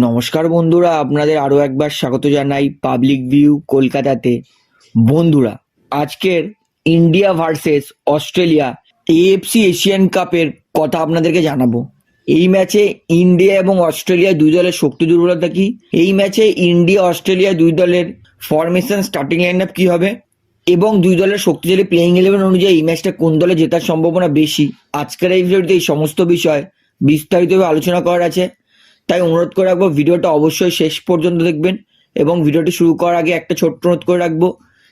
নমস্কার বন্ধুরা, আপনাদের আরও একবার স্বাগত জানাই পাবলিক ভিউ কলকাতাতে। বন্ধুরা, আজকের India versus Australia AFC Asian কাপের কথা আপনাদেরকে জানাব। এই ম্যাচে ইন্ডিয়া এবং অস্ট্রেলিয়া দুই দলের শক্তি দুর্বলতা কি? এই ম্যাচে ইন্ডিয়া অস্ট্রেলিয়া দুই দলের ফরমেশন স্টার্টিং লাইন আপ কী হবে? এবং দুই দলের শক্তিশালী প্লেইং ইলেভেন অনুযায়ী এই ম্যাচটা কোন দলে জেতার সম্ভাবনা বেশি? আজকের এই ভিডিওতে এই সমস্ত বিষয় বিস্তারিতভাবে আলোচনা করার আছে। তাই অনুরোধ করে রাখব, ভিডিওটা অবশ্যই শেষ পর্যন্ত দেখবেন এবং ভিডিওটি শুরু করার আগে একটা ছোট্ট অনুরোধ করে রাখব,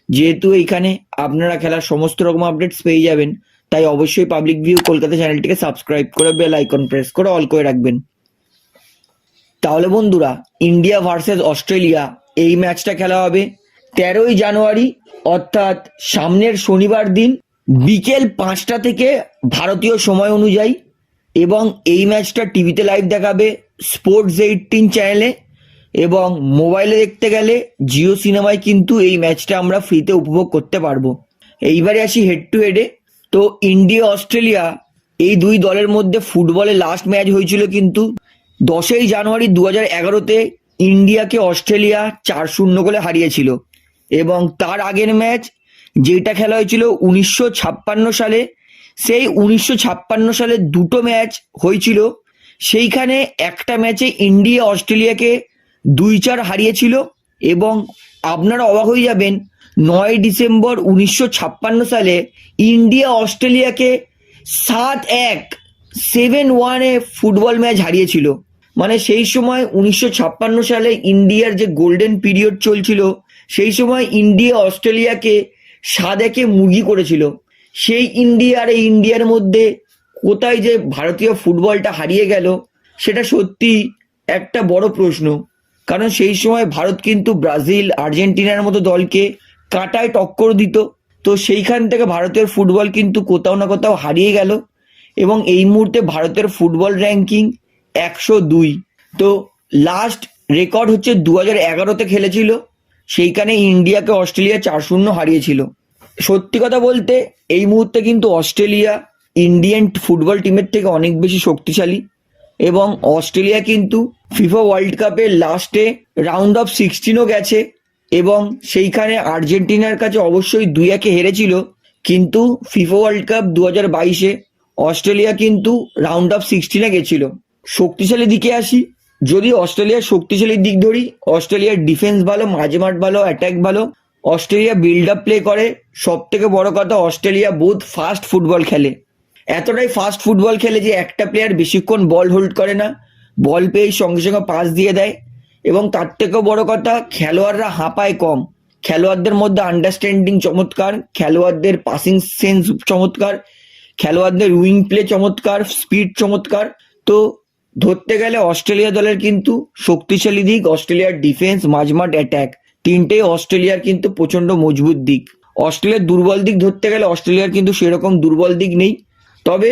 যেহেতু এইখানে আপনারা খেলার সমস্ত রকম আপডেটস পেয়ে যাবেন, তাই অবশ্যই পাবলিক ভিউ কলকাতা চ্যানেলটিকে সাবস্ক্রাইব করে বেল আইকন প্রেস করে অল করে রাখবেন। তাহলে বন্ধুরা ইন্ডিয়া ভার্সেস অস্ট্রেলিয়া এই ম্যাচটা খেলা হবে তেরোই জানুয়ারি, অর্থাৎ সামনের শনিবার দিন বিকেল পাঁচটা থেকে ভারতীয় সময় অনুযায়ী। এবং এই ম্যাচটা টিভিতে লাইভ দেখাবে স্পোর্টস এইটিন চ্যানেলে এবং মোবাইলে দেখতে গেলে জিও সিনেমায় কিন্তু এই ম্যাচটা আমরা ফ্রিতে উপভোগ করতে পারব। এইবারে আসি হেড টু হেডে তো ইন্ডিয়া অস্ট্রেলিয়া এই দুই দলের মধ্যে ফুটবলে লাস্ট ম্যাচ হয়েছিল কিন্তু দশই জানুয়ারি দু হাজার এগারোতে ইন্ডিয়াকে অস্ট্রেলিয়া চার শূন্য গোলে হারিয়েছিল এবং তার আগের ম্যাচ যেটা খেলা হয়েছিল উনিশশো ছাপ্পান্ন সালে সেই উনিশশো ছাপ্পান্ন সালে দুটো ম্যাচ হয়েছিল। সেইখানে একটা ম্যাচে ইন্ডিয়া অস্ট্রেলিয়াকে দুই চার হারিয়েছিল এবং আপনারা অবাক হয়ে যাবেন, নয় ডিসেম্বর উনিশশো ছাপ্পান্ন সালে ইন্ডিয়া অস্ট্রেলিয়াকে সাত এক, সেভেন ওয়ানে ফুটবল ম্যাচ হারিয়েছিল। মানে সেই সময় উনিশশো ছাপ্পান্ন সালে ইন্ডিয়ার যে গোল্ডেন পিরিয়ড চলছিল, সেই সময় ইন্ডিয়া অস্ট্রেলিয়াকে সাত একে মুরগি করেছিল। সেই ইন্ডিয়া আর এই ইন্ডিয়ার মধ্যে কোথায় যে ভারতীয় ফুটবলটা হারিয়ে গেল, সেটা সত্যি একটা বড় প্রশ্ন। কারণ সেই সময় ভারত কিন্তু ব্রাজিল, আর্জেন্টিনার মতো দলকে কাটায় টক্কর দিত। তো সেইখান থেকে ভারতের ফুটবল কিন্তু কোথাও না কোথাও হারিয়ে গেল এবং এই মুহূর্তে ভারতের ফুটবল র্যাঙ্কিং একশো দুই। তো লাস্ট রেকর্ড হচ্ছে দু হাজার এগারোতে খেলেছিল, সেইখানে ইন্ডিয়াকে অস্ট্রেলিয়া চার শূন্য হারিয়েছিল। সত্যি কথা বলতে, এই মুহূর্তে কিন্তু অস্ট্রেলিয়া ইন্ডিয়ান ফুটবল টিমের থেকে অনেক বেশি শক্তিশালী এবং অস্ট্রেলিয়া কিন্তু ফিফা ওয়ার্ল্ড কাপের লাস্টে রাউন্ড অফ সিক্সটিনও গেছে এবং সেইখানে আর্জেন্টিনার কাছে অবশ্যই দুই একে হেরেছিল। কিন্তু ফিফা ওয়ার্ল্ড কাপ দু হাজার বাইশে অস্ট্রেলিয়া কিন্তু রাউন্ড অফ সিক্সটিনে গেছিল। শক্তিশালী দিকে আসি, যদি অস্ট্রেলিয়ার শক্তিশালী দিক ধরি, অস্ট্রেলিয়ার ডিফেন্স ভালো, মাঝে মাঠ ভালো, অ্যাটাক ভালো অস্ট্রেলিয়া বিল্ড আপ প্লে করে সব থেকে বড় কথা অস্ট্রেলিয়া বহুত ফাস্ট ফুটবল খেলে। এতটাই ফাস্ট ফুটবল খেলে যে একটা প্লেয়ার বেশিক্ষণ বল হোল্ড করে না বল পেয়েই সঙ্গে সঙ্গে পাস দিয়ে দেয়। এবং তার থেকেও বড় কথা, খেলোয়াড়রা হাঁপায় কম। খেলোয়াড়দের মধ্যে আন্ডারস্ট্যান্ডিং চমৎকার, খেলোয়াড়দের পাসিং সেন্স চমৎকার, খেলোয়াড়দের উইং প্লে চমৎকার স্পিড চমৎকার। তো ধরতে গেলে অস্ট্রেলিয়া দলের কিন্তু শক্তিশালী দিক, অস্ট্রেলিয়ার ডিফেন্স মাঝমাঠ অ্যাটাক তিনটেই অস্ট্রেলিয়ার কিন্তু প্রচণ্ড মজবুত দিক। অস্ট্রেলিয়ার দুর্বল দিক ধরতে গেলে অস্ট্রেলিয়ার কিন্তু সেরকম দুর্বল দিক নেই। তবে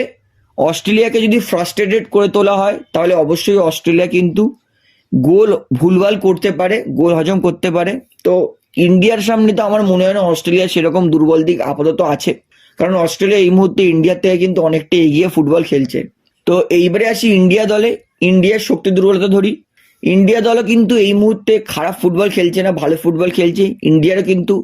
অস্ট্রেলিয়াকে যদি ফ্রাস্ট্রেটেড করে তোলা হয়, তাহলে অবশ্যই অস্ট্রেলিয়া কিন্তু গোল ভুলভাল করতে পারে, গোল হজম করতে পারে। তো ইন্ডিয়ার সামনে তো আমার মনে হয় না অস্ট্রেলিয়ার সেরকম দুর্বল দিক আপাতত আছে। কারণ অস্ট্রেলিয়া এই মুহূর্তে ইন্ডিয়ার থেকে কিন্তু অনেকটা এগিয়ে ফুটবল খেলছে। তো এইবারে আসি ইন্ডিয়া দলে। ইন্ডিয়ার শক্তি দুর্বলতা ধরি। ইন্ডিয়া দলও কিন্তু এই মুহূর্তে খারাপ ফুটবল খেলছে না, ভালো ফুটবল খেলছে। ইন্ডিয়ারও কিন্তু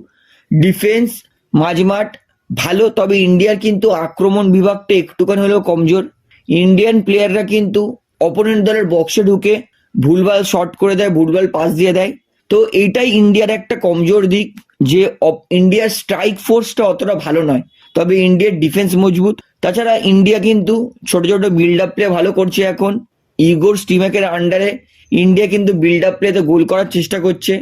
ডিফেন্স মাঝমাঠ ভালো, তবে ইন্ডিয়ার কিন্তু আক্রমণ বিভাগটা একটুখানি হলেও কমজোর। ইন্ডিয়ান প্লেয়াররা কিন্তু অপোনেন্ট দলের বক্সে ঢুকে ভুলভাল শট করে দেয়, ভুলভাল পাস দিয়ে দেয়। তো এইটাই ইন্ডিয়ার একটা কমজোর দিক, যে ইন্ডিয়ার স্ট্রাইক ফোর্সটা অতটা ভালো নয়, তবে ইন্ডিয়ার ডিফেন্স মজবুত। তাছাড়া ইন্ডিয়া কিন্তু ছোট ছোট বিল্ড আপ প্লে ভালো করছে এখন। ইগোর স্টিমেকের আন্ডারে ইন্ডিয়া কিন্তু বিল্ড আপ প্লেতে গোল করার চেষ্টা করছে।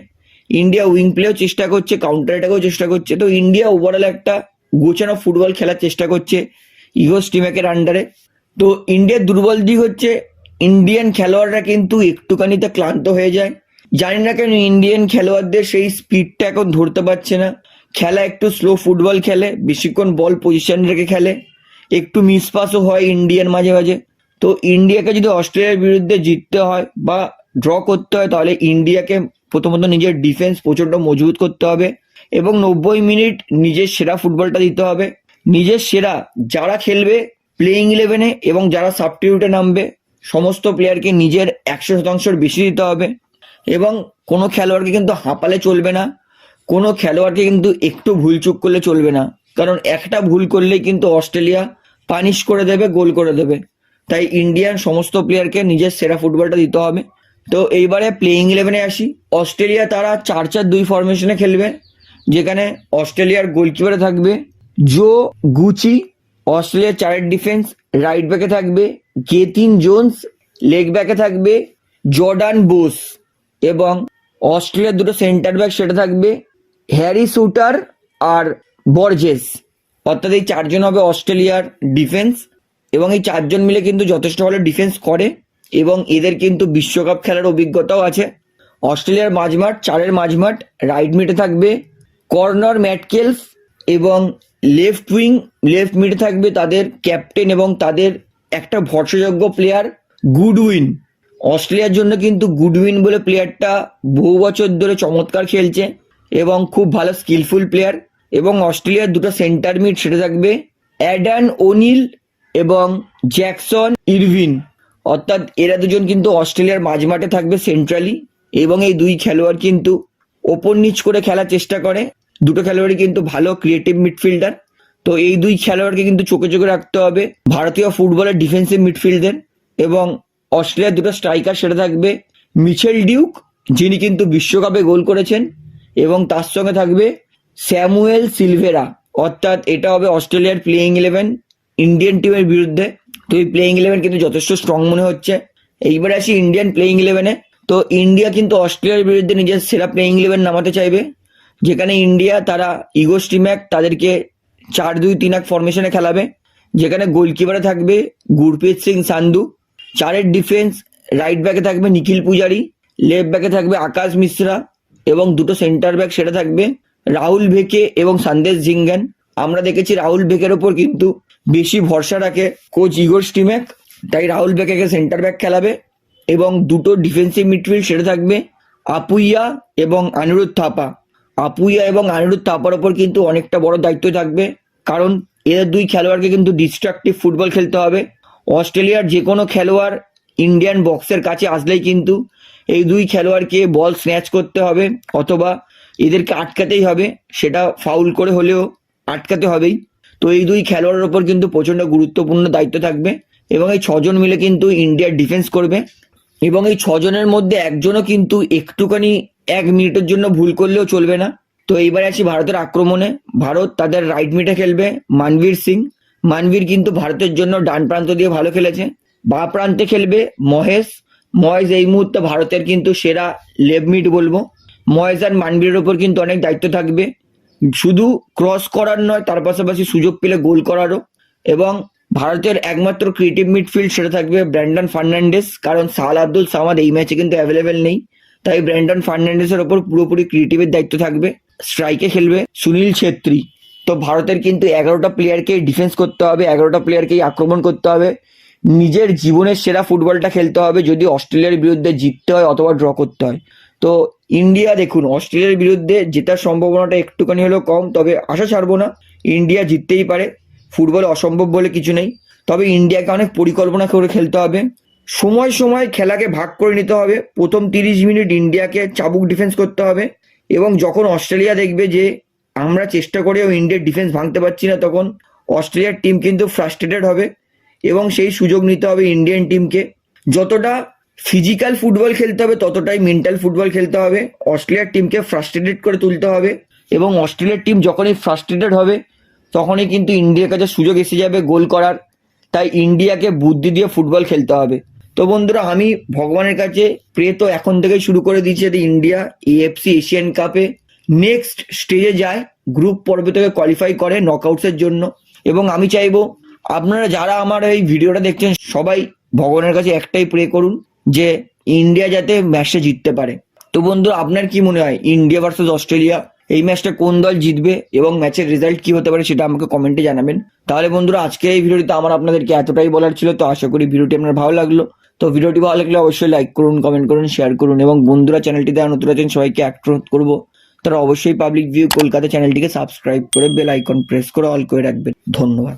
ইন্ডিয়া উইং প্লেও চেষ্টা করছে কাউন্টার অ্যাটাকেও চেষ্টা করছে। তো ইন্ডিয়া ওভারঅল একটা গোছানো ফুটবল খেলার চেষ্টা করছে ইগো স্টিমেকের আন্ডারে তো ইন্ডিয়ার দুর্বল দিক হচ্ছে ইন্ডিয়ান খেলোয়াড়রা কিন্তু একটুখানিতে ক্লান্ত হয়ে যায়। জানি না কেন ইন্ডিয়ান খেলোয়াড়দের সেই স্পিডটা এখন ধরতে পারছে না। খেলা একটু স্লো ফুটবল খেলে, বেশিক্ষণ বল পজিশন রেখে খেলে। একটু মিসপাসও হয় ইন্ডিয়ান মাঝে মাঝে। তো ইন্ডিয়াকে যদি অস্ট্রেলিয়ার বিরুদ্ধে জিততে হয় বা ড্র করতে হয়, তাহলে ইন্ডিয়াকে প্রথমত নিজের ডিফেন্স প্রচণ্ড মজবুত করতে হবে এবং নব্বই মিনিট নিজের সেরা ফুটবলটা দিতে হবে। নিজের সেরা যারা খেলবে প্লেইং ইলেভেনে এবং যারা সাবস্টিটিউটে নামবে, সমস্ত প্লেয়ারকে নিজের একশো শতাংশের বেশি দিতে হবে এবং কোনো খেলোয়াড়কে কিন্তু হাঁপালে চলবে না, কোনো খেলোয়াড়কে কিন্তু একটু ভুল চুক করলে চলবে না। কারণ একটা ভুল করলেই কিন্তু অস্ট্রেলিয়া পানিশ করে দেবে, গোল করে দেবে। তাই ইন্ডিয়ান সমস্ত প্লেয়ারকে নিজের সেরা ফুটবলটা দিতে হবে। তো এইবারে প্লেইং ইলেভেনে আসি। অস্ট্রেলিয়া তারা চার চার দুই ফরমেশনে খেলবে, যেখানে অস্ট্রেলিয়ার গোলকিপারে থাকবে জো গুচি, অস্ট্রেলিয়ার চারের ডিফেন্স রাইট ব্যাকে থাকবে কেতিন জোন্স লেগ ব্যাকে থাকবে জর্ডান বোস এবং অস্ট্রেলিয়ার দুটো সেন্টার ব্যাক সেটা থাকবে হ্যারি সুটার আর বর্জেস। অর্থাৎ এই চারজন হবে অস্ট্রেলিয়ার ডিফেন্স এবং এই চারজন মিলে কিন্তু যথেষ্ট ভালো ডিফেন্স করে। এবং এদের কিন্তু বিশ্বকাপ খেলার অভিজ্ঞতাও আছে। অস্ট্রেলিয়ার মাঝমাঠ, চারের মাঝমাঠ রাইট মিডে থাকবে কর্নার ম্যাটকেলফ এবং লেফট উইং লেফট মিডে থাকবে তাদের ক্যাপ্টেন এবং তাদের একটা ভরসাযোগ্য প্লেয়ার গুডউইন অস্ট্রেলিয়ার জন্য কিন্তু গুডউইন বলে প্লেয়ারটা বহু বছর ধরে চমৎকার খেলছে এবং খুব ভালো স্কিলফুল প্লেয়ার এবং অস্ট্রেলিয়ার দুটো সেন্টার মিড সেটা থাকবে অ্যাডান ওনিল এবং জ্যাকসন ইরভিন অর্থাৎ এরা দুজন কিন্তু অস্ট্রেলিয়ার মাঝমাঠে থাকবে সেন্ট্রালি এবং এই দুই খেলোয়াড় কিন্তু ওপর নিচ করে খেলার চেষ্টা করে। দুটো খেলোয়াড়ই কিন্তু ভালো ক্রিয়েটিভ মিডফিল্ডার তো এই দুই খেলোয়াড়কে কিন্তু চোখে চোখে রাখতে হবে ভারতীয় ফুটবলের ডিফেন্সিভ মিডফিল্ডের এবং অস্ট্রেলিয়ার দুটো স্ট্রাইকার সেটা থাকবে মিচেল ডিউক, যিনি কিন্তু বিশ্বকাপে গোল করেছেন এবং তার সঙ্গে থাকবে স্যামুয়েল সিলভেরা। অর্থাৎ এটা হবে অস্ট্রেলিয়ার প্লেইং ইলেভেন ইন্ডিয়ান টিমের বিরুদ্ধে। তো এই প্লেইং ইলেভেন কিন্তু যথেষ্ট স্ট্রং মনে হচ্ছে। এইবার আসি ইন্ডিয়ান প্লেইং ইলেভেনে তো ইন্ডিয়া কিন্তু অস্ট্রেলিয়ার বিরুদ্ধে নিজের সেরা প্লেইং ইলেভেন নামাতে চাইবে। যেখানে ইন্ডিয়া তারা ইগো স্টিম্যাক তাদেরকে চার দুই তিন এক ফরমেশনে খেলাবে। যেখানে গোলকিপারে থাকবে গুরপ্রীত সিং সান্ধু। চারের ডিফেন্স রাইট ব্যাকে থাকবে নিখিল পূজারি। লেফট ব্যাকে থাকবে আকাশ মিশ্রা। এবং দুটো সেন্টার ব্যাক সেটা থাকবে রাহুল ভেকে এবং সন্দেশ জিঙ্গান আমরা দেখেছি রাহুল বেকের ওপর কিন্তু বেশি ভরসা রাখে কোচ ইগোর স্টিম্যাক তাই রাহুল ভেকেকে সেন্টার ব্যাক খেলাবে এবং দুটো ডিফেন্সিভ মিডফিল্ড সেটা থাকবে আপুইয়া এবং আনিরুদ্ধ থাপা। আপুইয়া এবং আনিরুদ্ধ থাপার ওপর কিন্তু অনেকটা বড় দায়িত্ব থাকবে কারণ এদের দুই খেলোয়াড়কে কিন্তু ডিস্ট্রাকটিভ ফুটবল খেলতে হবে। অস্ট্রেলিয়ার যে কোনো খেলোয়াড় ইন্ডিয়ান বক্সের কাছে আসলেই কিন্তু এই দুই খেলোয়াড়কে বল স্ন্যাচ করতে হবে অথবা এদেরকে আটকাতেই হবে, সেটা ফাউল করে হলেও আটকাতে হবেই। তো এই দুই খেলোয়াড়ের ওপর কিন্তু প্রচণ্ড গুরুত্বপূর্ণ দায়িত্ব থাকবে এবং এই ছজন মিলে কিন্তু ইন্ডিয়ার ডিফেন্স করবে এবং এই ছজনের মধ্যে একজনও কিন্তু একটুখানি এক মিনিটের জন্য ভুল করলেও চলবে না। তো এইবার আসি ভারতের আক্রমণে। ভারত তাদের রাইট মিটে খেলবে, মানবীর সিং। মানবীর কিন্তু ভারতের জন্য ডান প্রান্ত দিয়ে ভালো খেলেছে। বা প্রান্তে খেলবে মহেশ। মহেশ এই মুহূর্তে ভারতের কিন্তু সেরা লেফট মিট বলব। মহেশ আর মানবীরের ওপর কিন্তু অনেক দায়িত্ব থাকবে। শুধু ক্রস করার নয়, তার পাশাপাশি সুযোগ পেলে গোল করারও। এবং ভারতের একমাত্র ক্রিয়েটিভ মিডফিল্ড সেটা থাকবে ব্র্যান্ডন ফার্নান্ডেস কারণ সাল আব্দুল সামাদ এই ম্যাচে কিন্তু অ্যাভেলেবেল নেই। তাই ব্র্যান্ডন ফার্নান্ডেসের ওপর পুরোপুরি ক্রিয়েটিভের দায়িত্ব থাকবে। স্ট্রাইকে খেলবে সুনীল ছেত্রী। তো ভারতের কিন্তু এগারোটা প্লেয়ারকে ডিফেন্স করতে হবে, এগারোটা প্লেয়ারকেই আক্রমণ করতে হবে। নিজের জীবনের সেরা ফুটবলটা খেলতে হবে, যদি অস্ট্রেলিয়ার বিরুদ্ধে জিততে হয় অথবা ড্র করতে হয়। তো ইন্ডিয়া দেখুন, অস্ট্রেলিয়ার বিরুদ্ধে জেতার সম্ভাবনাটা একটুখানি হলেও কম, তবে আশা ছাড়বো না ইন্ডিয়া জিততেই পারে, ফুটবলে অসম্ভব বলে কিছু নেই, তবে ইন্ডিয়াকে অনেক পরিকল্পনা করে খেলতে হবে, সময় সময় খেলাকে ভাগ করে নিতে হবে, প্রথম তিরিশ মিনিট ইন্ডিয়াকে চাবুক ডিফেন্স করতে হবে, এবং যখন অস্ট্রেলিয়া দেখবে যে আমরা চেষ্টা করেও ইন্ডিয়ার ডিফেন্স ভাঙতে পারছি না, তখন অস্ট্রেলিয়ার টিম কিন্তু ফ্রাস্ট্রেটেড হবে, এবং সেই সুযোগ নিতে হবে ইন্ডিয়ান টিমকে যতটা ফিজিক্যাল ফুটবল খেলতে হবে, ততটাই মেন্টাল ফুটবল খেলতে হবে। অস্ট্রেলিয়ার টিমকে ফ্রাস্ট্রেটেড করে তুলতে হবে এবং অস্ট্রেলিয়ার টিম যখনই ফ্রাস্ট্রেটেড হবে, তখনই কিন্তু ইন্ডিয়ার কাছে সুযোগ এসে যাবে গোল করার। তাই ইন্ডিয়াকে বুদ্ধি দিয়ে ফুটবল খেলতে হবে। তো বন্ধুরা, আমি ভগবানের কাছে প্রে তো এখন থেকেই শুরু করে দিয়েছি যে ইন্ডিয়া এএফসি এশিয়ান কাপে নেক্সট স্টেজে যায় গ্রুপ পর্ব থেকে কোয়ালিফাই করে নকআউটসের জন্য। এবং আমি চাইব, আপনারা যারা আমার এই ভিডিওটা দেখছেন, সবাই ভগবানের কাছে একটাই প্রে করুন। যে ইন্ডিয়া যাতে ম্যাচটা জিততে পারে। তো বন্ধু, আপনার কি মনে হয় ইন্ডিয়া ভার্সেস অস্ট্রেলিয়া এই ম্যাচটা কোন দল জিতবে এবং ম্যাচের রেজাল্ট কি হতে পারে সেটা আমাকে কমেন্টে জানাবেন। তাহলে বন্ধুরা, আজকে এই ভিডিওটিতে আমার আপনাদেরকে এতটাই বলার ছিল, তো আশা করি ভিডিওটি আপনার ভালো লাগল। তো ভিডিওটি ভালো লাগলে অবশ্যই লাইক করুন কমেন্ট করুন শেয়ার করুন এবং বন্ধুরা চ্যানেলটিতে নতুন আছেন, সবাইকে অ্যাক্ট করব। তারা অবশ্যই পাবলিক ভিউ কলকাতা চ্যানেলটিকে সাবস্ক্রাইব করে বেল আইকন প্রেস করে অল করে রাখবেন। ধন্যবাদ।